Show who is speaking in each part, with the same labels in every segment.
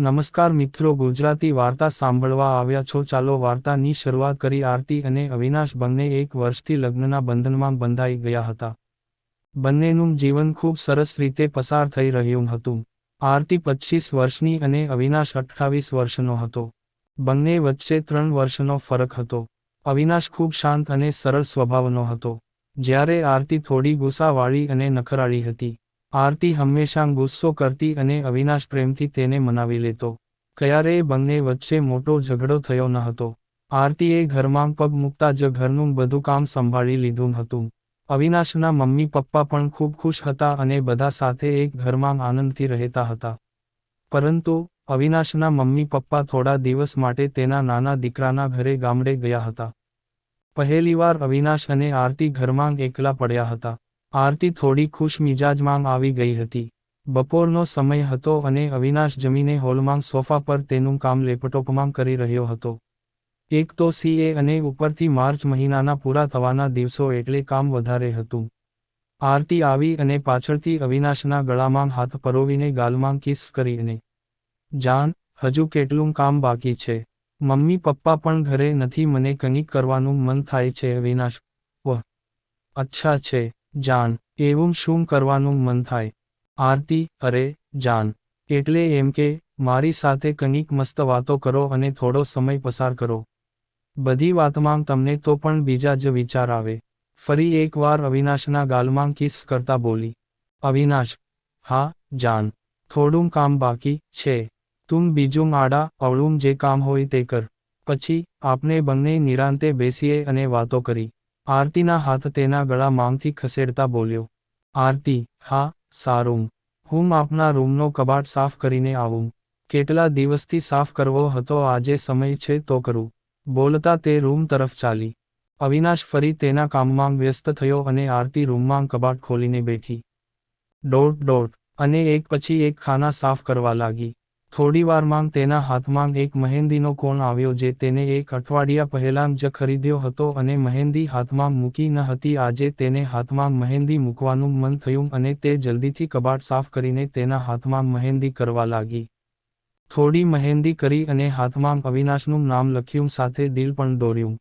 Speaker 1: નમસ્કાર મિત્રો, ગુજરાતી વાર્તા સાંભળવા આવ્યા છો. ચાલો વાર્તાની શરૂઆત કરી. આરતી અને અવિનાશ બંને એક વર્ષથી લગ્નના બંધનમાં બંધાઈ ગયા હતા. બંનેનું જીવન ખૂબ સરસ રીતે પસાર થઈ રહ્યું હતું. આરતી પચીસ વર્ષની અને અવિનાશ અઠ્ઠાવીસ વર્ષનો હતો. બંને વચ્ચે ત્રણ વર્ષનો ફરક હતો. અવિનાશ ખૂબ શાંત અને સરળ સ્વભાવનો હતો. જ્યારે આરતી થોડી ગુસ્સાવાળી અને નખરાળી હતી. આરતી હંમેશાં ગુસ્સો કરતી અને અવિનાશ પ્રેમથી તેને મનાવી લેતો. ક્યારેય બંને વચ્ચે મોટો ઝઘડો થયો ન હતો. આરતીએ ઘરમાં પગ મૂકતા જ ઘરનું બધું કામ સંભાળી લીધું હતું. અવિનાશના મમ્મી પપ્પા પણ ખૂબ ખુશ હતા અને બધા સાથે એક ઘરમાં આનંદથી રહેતા હતા. પરંતુ અવિનાશના મમ્મી પપ્પા થોડા દિવસ માટે તેના નાના દીકરાના ઘરે ગામડે ગયા હતા. પહેલીવાર અવિનાશ અને આરતી ઘરમાં એકલા પડ્યા હતા. આરતી થોડી ખુશ મિજાજમાં આવી ગઈ હતી. બપોરનો સમય હતો અને અવિનાશ જમીને હોલમાં સોફા પર તેનું કામ લેપટોપમાં કરી રહ્યો હતો. એક તો સીએ અને ઉપરથી માર્ચ મહિનાના પૂરા થવાના દિવસો એટલે કામ વધારે હતું. આરતી આવી અને પાછળથી અવિનાશના ગળામાં હાથ પરોવીને ગાલમાં કિસ કરી અને જાન, હજુ કેટલું કામ બાકી છે? મમ્મી પપ્પા પણ ઘરે નથી, મને કંઈક કરવાનું મન થાય છે, અવિનાશ. વહ અચ્છા છે. જાન, એવું શું કરવાનું મન થાય? આરતી, અરે, જાન, એટલે એમ કે, મારી સાથે કંઈક મસ્ત વાતો કરો અને થોડો સમય પસાર કરો. બધી વાતમાં તમને તો પણ બીજા જ વિચાર આવે. ફરી એકવાર અવિનાશના ગાલમાં કિસ કરતા બોલી. અવિનાશ, હા, જાન, થોડું કામ બાકી છે. તું બીજું આડા અવળું જે કામ હોય તે કર. પછી, આપણે બંને નિરાંતે બેસીએ અને વાતો કરી. આરતીના હાથ તેના ગળા માંગથી ખસેડતા બોલ્યો, આરતી, હા, સારું. હું આપના રૂમનો કબાટ સાફ કરીને આવું. કેટલા દિવસથી સાફ કરવો હતો આજે સમય છે તો કરું. બોલતા તે રૂમ તરફ ચાલી. અવિનાશ ફરી તેના કામમાં વ્યસ્ત થયો અને આરતી રૂમમાં કબાટ ખોલીને બેઠી. ડોટ ડોટ અને એક પછી એક ખાના સાફ કરવા લાગી. થોડીવારમાં તેના હાથમાં એક મહેંદીનો કોણ આવ્યો જે તેને એક અઠવાડિયા પહેલાં જ ખરીદ્યો હતો અને મહેંદી હાથમાં મૂકી ન હતી. આજે તેને હાથમાં મહેંદી મૂકવાનું મન થયું અને તે જલ્દીથી કબાટ સાફ કરીને તેના હાથમાં મહેંદી કરવા લાગી. થોડી મહેંદી કરી અને હાથમાં અવિનાશનું નામ લખ્યું સાથે દિલ પણ દોર્યું.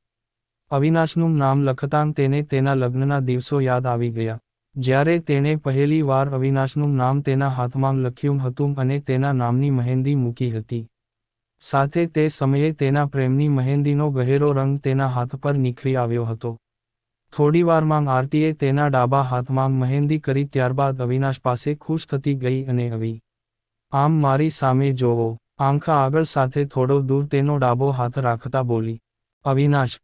Speaker 1: અવિનાશનું નામ લખતાં તેને તેના લગ્નના દિવસો યાદ આવી ગયા. જ્યારે તેણે પહેલી વાર અવિનાશનું નામ તેના હાથમાં લખ્યું હતું અને તેના નામની મહેંદી મૂકી હતી. સાથે તે સમયે તેના પ્રેમની મહેંદીનો ગહેરો રંગ તેના હાથ પર નીખરી આવ્યો હતો. થોડીવારમાં આરતીએ તેના ડાબા હાથમાં મહેંદી કરી ત્યારબાદ અવિનાશ પાસે ખુશ થતી ગઈ અને આવી આમ મારી સામે જોવો. આંખ આગળ સાથે થોડો દૂર તેનો ડાબો હાથ રાખતા બોલી, અવિનાશ,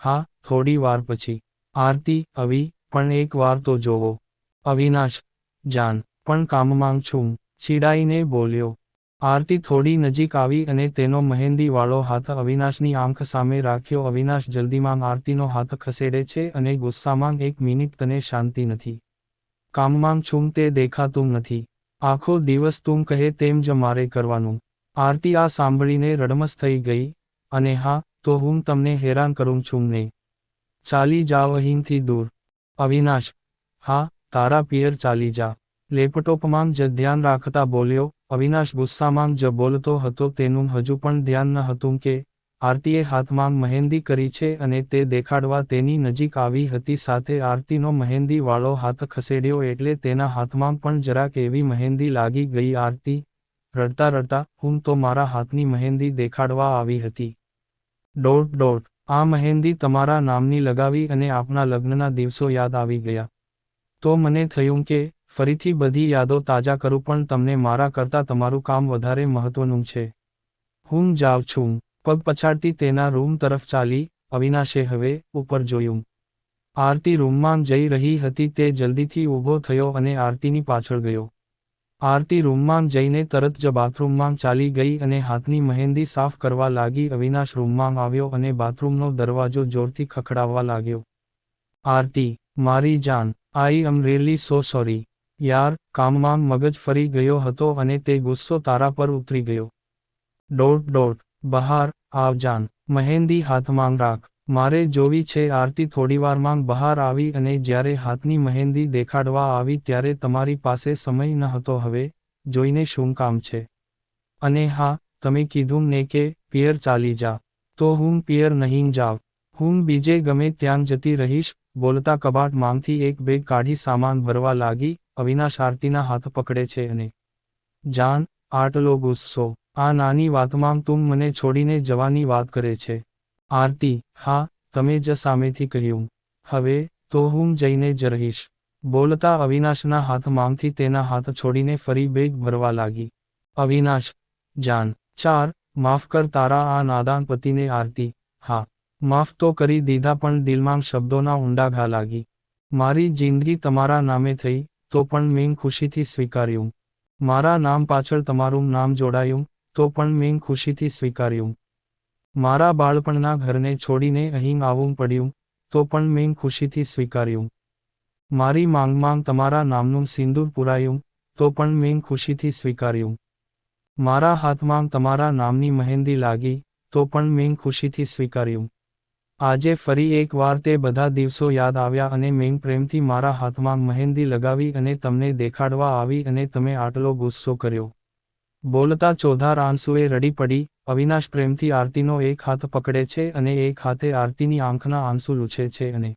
Speaker 1: હા, થોડી વાર પછી. આરતી, અવી પણ એક વાર તો જોવો. અવિનાશ, જાન, પણ કામમાં છું. ચીડાઈને બોલ્યો. આરતી થોડી નજીક આવી અને તેનો મહેંદીવાળો હાથ અવિનાશની આંખ સામે રાખ્યો. અવિનાશ જલ્દીમાં આરતીનો હાથ ખસેડે છે અને ગુસ્સામાં એક મિનિટ તને શાંતિ નથી. કામમાં છું તે દેખાતું નથી. આખો દિવસ તું કહે તેમ જ મારે કરવાનું. આરતી આ સાંભળીને રડમસ થઈ ગઈ અને હા, તો હું તમને હેરાન કરું છું ને. ચાલી જાઓ અહીંથી દૂર. અવિનાશ. હા, તારા પિયર ચાલી જા. લેપટોપમાં જ ધ્યાન રાખતા બોલ્યો, અવિનાશ ગુસ્સામાં જ બોલતો હતો તેનું હજુ પણ ધ્યાન ન હતું કે, આરતીએ હાથમાં મહેંદી કરી છે અને તે દેખાડવા તેની નજીક આવી હતી સાથે આરતીનો મહેંદી વાળો હાથ ખસેડ્યો એટલે તેના હાથમાં પણ જરાક એવી મહેંદી લાગી ગઈ. આરતી, રડતા રડતા, હું તો મારા હાથની મહેંદી દેખાડવા આવી હતી. ડોટ ડોટ આ મહેંદી તમારા નામની લગાવી અને આપના લગ્નના દિવસો યાદ આવી ગયા. તો મને થયું કે, ફરીથી બધી યાદો તાજા કરું પણ તમને મારા કરતાં તમારું કામ વધારે મહત્વનું છે. હું જાઉં છું. પગ પછાડતી તેના રૂમ તરફ ચાલી, અવિનાશે હવે ઉપર જોયું. આરતી રૂમમાં જઈ રહી હતી તે જલ્દીથી ઊભો થયો અને આરતીની પાછળ ગયો. આરતી રૂમમાં જઈને તરત જ બાથરૂમમાં ચાલી ગઈ અને હાથની મહેંદી સાફ કરવા લાગી. અવિનાશ રૂમમાં આવ્યો અને બાથરૂમનો દરવાજો જોરથી ખખડાવવા લાગ્યો. આરતી, મારી જાન આઈ એમ રિયલી સો સોરી યાર, કામમાં મગજ ફરી ગયો હતો અને તે ગુસ્સો તારા પર ઉતરી ગયો. ડોટ ડોટ બહાર, આવ જાન, મહેંદી હાથમાં રાખ. મારે જોવી છે આરતી થોડીવારમાં બહાર આવી અને જ્યારે હાથની મહેંદી દેખાડવા આવી ત્યારે તમારી પાસે સમય ન હતો હવે, જોઈને શું કામ છે? અને હા, તમે કીધું ને કે, પિયર ચાલી જા. તો હું પિયર નહીં જાવ. હું બીજે ગમે ત્યાં જતી રહીશ, બોલતા કબાટ માંગથી એક બેગ કાઢી સામાન ભરવા લાગી, અવિનાશ આરતીના હાથ પકડે છે અને, જાન, આટલો ગુસ્સો. આ નાની વાતમાં તું મને છોડીને જવાની વાત કરે છે. આરતી, હા, તમે જ સામેથી કહ્યું. હવે, તો હું જઈને જ રહીશ. બોલતા અવિનાશના હાથ માંગથી તેના હાથ છોડીને ફરી બેગ ભરવા લાગી. અવિનાશ, જાન, ચાર, માફ કર તારા આ નાદાન પતિને આરતી. હા, માફ તો કરી દીધા પણ દિલમાં શબ્દોના ઊંડા ઘા લાગી. મારી જિંદગી તમારા નામે થઈ, તો પણ મેં ખુશીથી સ્વીકાર્યું. મારા નામ પાછળ તમારું નામ જોડાયું, તો પણ મેં ખુશીથી સ્વીકાર્યું. મારા બાળપણના ઘરને છોડીને અહીં આવવું પડ્યું, તો પણ મેં ખુશીથી સ્વીકાર્યું. મારી માંગ માંગ તમારા નામનું સિંદૂર પુરાયું, તો પણ મેં ખુશીથી સ્વીકાર્યું. મારા હાથમાં તમારા નામની મહેંદી લાગી, તો પણ મેં ખુશીથી સ્વીકાર્યું. આજે ફરી એકવાર તે બધા દિવસો યાદ આવ્યા અને મેં પ્રેમથી મારા હાથમાં મહેંદી લગાવી અને તમને દેખાડવા આવી અને તમે આટલો ગુસ્સો કર્યો. બોલતા ચોધાર આંસુએ રડી પડી અવિનાશ પ્રેમથી આરતીનો એક હાથ પકડે છે અને એક હાથે આરતીની આંખના આંસુ લૂછે છે અને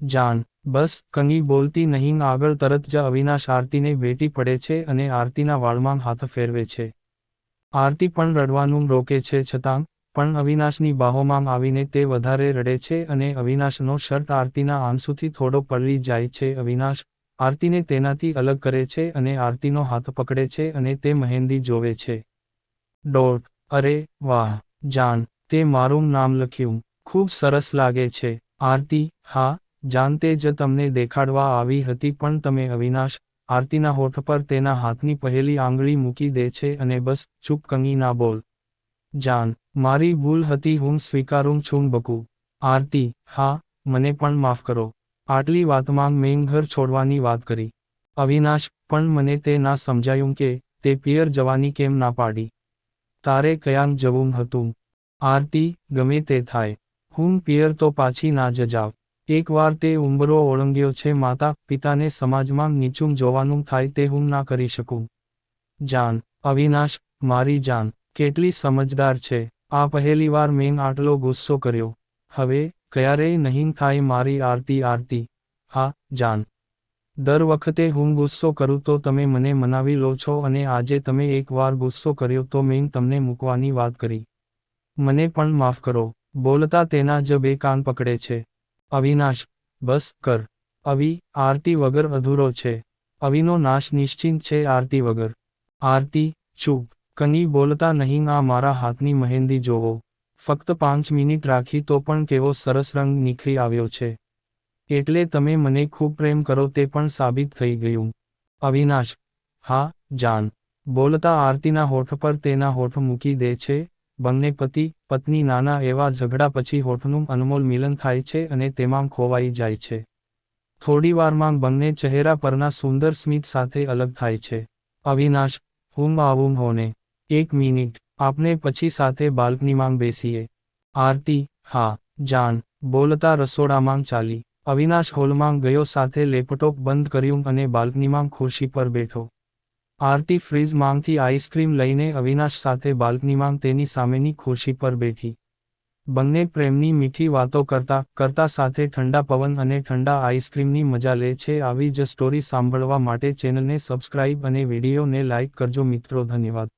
Speaker 1: જાન બસ, કંગી બોલતી નહીં આગળ તરત જ અવિનાશ આરતીને ભેટી પડે છે અને આરતીના વાળમાં હાથ ફેરવે છે. આરતી પણ રડવાનું રોકે છે છતાં, પણ અવિનાશની બાહોમાં આવીને તે વધારે રડે છે અને અવિનાશનો શર્ટ આરતીના આંસુથી થોડો પલળી જાય છે. અવિનાશ આરતીને તેનાથી અલગ કરે છે અને આરતીનો હાથ પકડે છે અને તે મહેંદી જોવે છે. ડોટ અરે વાહ, જાન, તે મારું નામ લખ્યું. ખૂબ સરસ લાગે છે. આરતી, હા જાનતે જ તમને દેખાડવા આવી હતી, પણ તમે અવિનાશ. આરતીના હોઠ પર તેના હાથની પહેલી આંગળી મૂકી દે છે અને બસ, ચૂપ કંગી ના બોલ. જાન, મારી ભૂલ હતી, હું સ્વીકારું છું, બકુ. આરતી, હા, મને પણ માફ કરો. આટલી વાતમાં મેં ઘર છોડવાની વાત કરી. અવિનાશ, પણ મને તે ના સમજાયું કે તે પિયર જવાની કેમ ના પાડી. તારે કયાંક જવું હતું? આરતી, ગમે તે થાય. હું પિયર તો પાછી ના જ જાવ એકવાર તે ઉંબરો ઓળંગ્યો છે, માતા, પિતાને સમાજમાં નીચું જોવાનું થાય તે હું ના કરી શકું. જાન, અવિનાશ, મારી જાન, કેટલી સમજદાર છે. આ પહેલીવાર મેં આટલો ગુસ્સો કર્યો. હવે, ક્યારેય નહીં થાય મારી આરતી આરતી. હા, જાન. દર વખતે હું ગુસ્સો કરું તો તમે મને મનાવી લો છો અને આજે તમે એકવાર ગુસ્સો કર્યો તો મેં તમને મૂકવાની વાત કરી. મને પણ માફ કરો. બોલતા તેના જ બે કાન પકડે છે. અવિનાશ, બસ કર. અવિ, આરતી વગર અધૂરો છે. અવિનો નાશ નિશ્ચિંત છે આરતી વગર. આરતી, ચૂપ. કની બોલતા નહીં આ મારા હાથની મહેંદી જોવો. ફક્ત પાંચ મિનિટ રાખી તો પણ કેવો સરસ રંગ નીખરી આવ્યો છે. એટલે તમે મને ખૂબ પ્રેમ કરો તે પણ સાબિત થઈ ગયું. અવિનાશ, હા, જાન, બોલતા આરતીના હોઠ પર તેના હોઠ મૂકી દે છે, બંને પતિ, પત્ની નાના એવા ઝઘડા પછી હોઠનું અનમોલ મિલન થાય છે અને તેમાં ખોવાઈ જાય છે. થોડીવારમાં બંને ચહેરા પરના સુંદર સ્મિત સાથે અલગ થાય છે. અવિનાશ, હું આવું હોને. એક મિનિટ, આપને પછી સાથે બાલ્કનીમાં બેસીએ. આરતી, હા, જાન, બોલતા રસોડામાં ચાલી. અવિનાશ હોલમાં ગયો સાથે લેપટોપ બંધ કર્યું અને બાલ્કનીમાં ખુરશી પર બેઠો. આરતી ફ્રીઝ માંગથી આઈસ્ક્રીમ લઈને અવિનાશ સાથે બાલ્કનીમાં તેની સામેની ખુરશી પર બેઠી. બંને પ્રેમની મીઠી વાતો કરતા કરતા સાથે ઠંડા પવન અને ઠંડા આઈસ્ક્રીમની મજા લે છે આવી જ સ્ટોરી સાંભળવા માટે ચેનલને સબસ્ક્રાઇબ અને વિડીયોને લાઇક કરજો મિત્રો, ધન્યવાદ.